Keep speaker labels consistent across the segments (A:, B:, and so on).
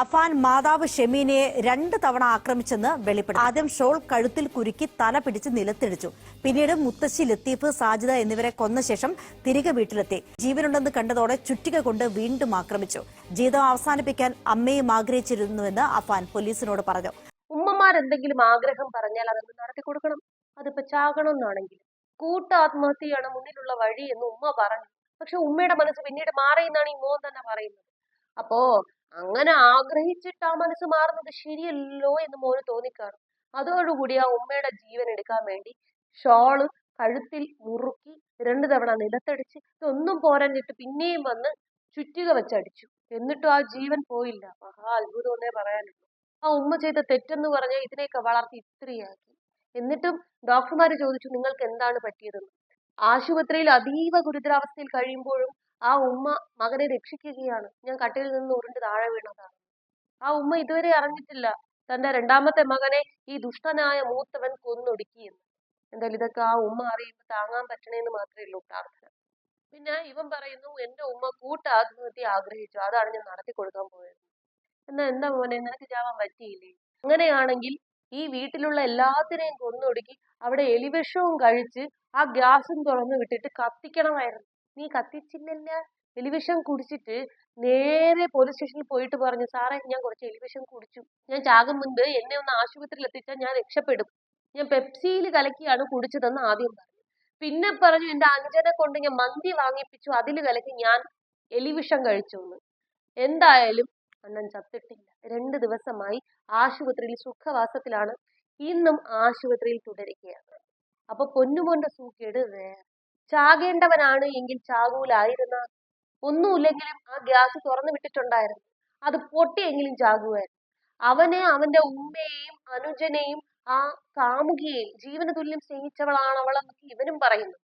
A: അഫാൻ മാതാവ് ഷെമീനയെ രണ്ട് തവണ ആക്രമിച്ചെന്ന് വെളിപ്പെടുത്തി. ആദ്യം ഷോൾ കഴുത്തിൽ കുരുക്കി തല പിടിച്ച് നിലത്തിടിച്ചു. പിന്നീട് മുത്തശ്ശി ലത്തീഫ് സാജിദ എന്നിവരെ കൊന്ന ശേഷം തിരികെ വീട്ടിലെത്തി. ജീവനുണ്ടെന്ന് കണ്ടതോടെ ചുറ്റിക കൊണ്ട് വീണ്ടും ആക്രമിച്ചു. ജീവിതം അവസാനിപ്പിക്കാൻ അമ്മയും ആഗ്രഹിച്ചിരുന്നുവെന്ന് അഫാൻ പോലീസിനോട് പറഞ്ഞു.
B: ഉമ്മമാർ എന്തെങ്കിലും ആഗ്രഹം പറഞ്ഞാൽ അതൊന്ന് നടത്തി കൊടുക്കണം. അതിപ്പോ ചാകണമെന്നാണെങ്കിൽ. കൂട്ട ആത്മഹത്യയാണ് മുന്നിലുള്ള വഴി എന്ന് ഉമ്മ പറഞ്ഞു. പക്ഷെ ഉമ്മയുടെ മനസ്സ് പിന്നീട് മാറിയെന്നാണ് ഈ മോൻ തന്നെ പറയുന്നത്. അപ്പോ അങ്ങനെ ആഗ്രഹിച്ചിട്ട് ആ മനസ്സ് മാറുന്നത്. ശരിയല്ലോ എന്ന് മോന് തോന്നിക്കാണും. അതോടുകൂടി ആ ഉമ്മയുടെ ജീവൻ എടുക്കാൻ വേണ്ടി ഷോൾ കഴുത്തിൽ മുറുക്കി രണ്ടു തവണ നിലത്തടിച്ച് ഇതൊന്നും പോരഞ്ഞിട്ട് പിന്നെയും വന്ന് ചുറ്റിക വെച്ചടിച്ചു. എന്നിട്ടും ആ ജീവൻ പോയില്ല. മഹാ അത്ഭുതം എന്നേ പറയാനുള്ളൂ. ആ ഉമ്മ ചെയ്ത തെറ്റെന്ന് പറഞ്ഞ ഇതിനെയൊക്കെ വളർത്തി ഇത്രയാക്കി എന്നിട്ടും ഡോക്ടർമാര് ചോദിച്ചു നിങ്ങൾക്ക് എന്താണ് പറ്റിയതെന്ന്? ആശുപത്രിയിൽ അതീവ ഗുരുതരാവസ്ഥയിൽ കഴിയുമ്പോഴും ആ ഉമ്മ മകനെ രക്ഷിക്കുകയാണ്. ഞാൻ കട്ടിൽ നിന്ന് ഉരുണ്ട് താഴെ വീണതാണ്. ആ ഉമ്മ ഇതുവരെ അറിഞ്ഞിട്ടില്ല. തന്റെ രണ്ടാമത്തെ മകനെ ഈ ദുഷ്ടനായ മൂത്തവൻ കൊന്നൊടുക്കിയെന്ന്. എന്തായാലും ഇതൊക്കെ ആ ഉമ്മ അറിയുമ്പോൾ താങ്ങാൻ പറ്റണേന്ന് മാത്രമേ ഉള്ളൂ പ്രാർത്ഥന. പിന്നെ ഇവൻ പറയുന്നു എന്റെ ഉമ്മ കൂട്ട ആത്മഹത്യ ആഗ്രഹിച്ചു. അതാണ് ഞാൻ നടത്തി കൊടുക്കാൻ പോയത്. എന്നാ എന്താ മോനെ നിനക്ക് ചാവാൻ പറ്റിയില്ലേ? അങ്ങനെയാണെങ്കിൽ ഈ വീട്ടിലുള്ള എല്ലാത്തിനെയും കൊന്നൊടുക്കി അവിടെ എലിവിഷവും കഴിച്ച് ആ ഗ്യാസും തുറന്നു വിട്ടിട്ട് കത്തിക്കണമായിരുന്നു. നീ കത്തിച്ചില്ലല്ല എലിവിഷം കുടിച്ചിട്ട് നേരെ പോലീസ് സ്റ്റേഷനിൽ പോയിട്ട് പറഞ്ഞു സാറേ ഞാൻ കുറച്ച് എലിവിഷം കുടിച്ചു. ഞാൻ ചാകും മുൻപ് എന്നെ ഒന്ന് ആശുപത്രിയിൽ എത്തിച്ചാൽ ഞാൻ രക്ഷപ്പെടും. ഞാൻ പെപ്സിയിൽ കലക്കിയാണ് കുടിച്ചതെന്ന് ആദ്യം പറഞ്ഞു. പിന്നെ പറഞ്ഞു എന്റെ അഞ്ജനെ കൊണ്ട് ഞാൻ മന്തി വാങ്ങിപ്പിച്ചു. അതിൽ കലക്കി ഞാൻ എലിവിഷം കഴിച്ചു എന്ന് എന്തായാലും അണ്ണൻ ചത്തിട്ടില്ല. രണ്ട് ദിവസമായി ആശുപത്രിയിൽ സുഖവാസത്തിലാണ്. ഇന്നും ആശുപത്രിയിൽ തുടരുകയാണ്. അപ്പൊ പൊന്നുമോന്റെ സൂക്കേട് വേറെ. ചാകേണ്ടവനാണ് എങ്കിൽ ചാകൂലായിരുന്ന. ഒന്നുമില്ലെങ്കിലും ആ ഗ്യാസ് തുറന്നു വിട്ടിട്ടുണ്ടായിരുന്നു. അത് പൊട്ടിയെങ്കിലും ചാകുമായിരുന്നു അവനെ അവന്റെ ഉമ്മയെയും അനുജനെയും ആ കാമുകിയെയും ജീവന തുല്യം സ്നേഹിച്ചവളാണ് അവളെന്നൊക്കെ ഇവനും പറയുന്നു.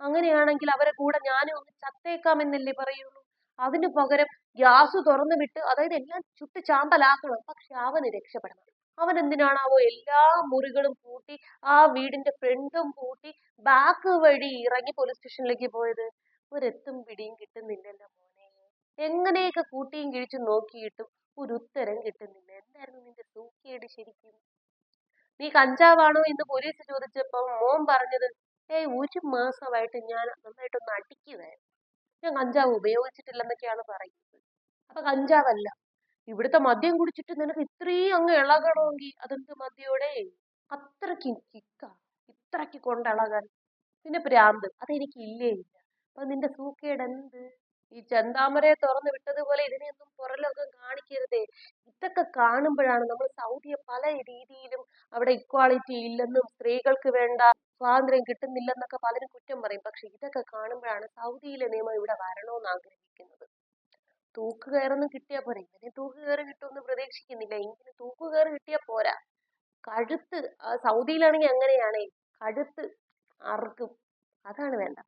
B: അങ്ങനെയാണെങ്കിൽ അവരെ കൂടെ ഞാനും ഒന്ന് ചത്തേക്കാമെന്നല്ലേ പറയുള്ളൂ? അതിനു പകരം ഗ്യാസ് തുറന്നു വിട്ട് അതായത് എല്ലാം ചുട്ട് ചാമ്പലാക്കണം. പക്ഷെ അവന് രക്ഷപ്പെടണം. അവൻ എന്തിനാണാവോ എല്ലാ മുറികളും പൂട്ടി ആ വീടിന്റെ ഫ്രണ്ടും പൂട്ടി ബാക്ക് വഴി ഇറങ്ങി പോലീസ് സ്റ്റേഷനിലേക്ക് പോയത്. ഒരെത്തും പിടിയും കിട്ടുന്നില്ലല്ലോ മോനെ. എങ്ങനെയൊക്കെ കൂട്ടിയും കിഴിച്ചും നോക്കിയിട്ടും ഒരു ഉത്തരം കിട്ടുന്നില്ല. എന്തായിരുന്നു നിന്റെ തൂക്കിയേട് ശരിക്കും? നീ കഞ്ചാവാണോ എന്ന് പോലീസ് ചോദിച്ചപ്പോ മോൻ പറഞ്ഞത് ഏയ് ഒരു മാസമായിട്ട് ഞാൻ നന്നായിട്ടൊന്ന് അടിക്കുവായിരുന്നു. ഞാൻ കഞ്ചാവ് ഉപയോഗിച്ചിട്ടില്ലെന്നൊക്കെയാണ് പറയുന്നത്. അപ്പൊ കഞ്ചാവല്ല. ഇവിടുത്തെ മദ്യം കുടിച്ചിട്ട് നിനക്ക് ഇത്രയും അങ്ങ് ഇളകണമെങ്കിൽ അതെന്ത് മദ്യോടെ? അത്രയ്ക്ക് കിക്ക ഇത്രയ്ക്ക് കൊണ്ടിളകാൻ പിന്നെ പ്രാന്ത് അതെനിക്ക് ഇല്ലേ ഇല്ല. അപ്പൊ നിന്റെ സൂക്കേട് എന്ത്? ഈ ചെന്താമരയെ തുറന്നു വിട്ടതുപോലെ ഇതിനെയൊന്നും പുറലോകം കാണിക്കരുതേ. ഇതൊക്കെ കാണുമ്പോഴാണ് നമ്മൾ സൗദിയെ പല രീതിയിലും അവിടെ ഇക്വാളിറ്റി ഇല്ലെന്നും സ്ത്രീകൾക്ക് വേണ്ട സ്വാതന്ത്ര്യം കിട്ടുന്നില്ലെന്നൊക്കെ പലരും കുറ്റം പറയും. പക്ഷെ ഇതൊക്കെ കാണുമ്പോഴാണ് സൗദിയിലെ നിയമം ഇവിടെ വരണമെന്ന് ആഗ്രഹിക്കുന്നത്. തൂക്കുകയറൊന്നും കിട്ടിയാൽ പോരാ. ഇവനെ തൂക്കുകയറ് കിട്ടുമെന്ന് പ്രതീക്ഷിക്കുന്നില്ല. എങ്കിലും തൂക്കുകയറ് കിട്ടിയാൽ പോരാ. കഴുത്ത് സൗദിയിലാണെങ്കിൽ അങ്ങനെയാണേ. കഴുത്ത് അറുക്കും. അതാണ് വേണ്ട.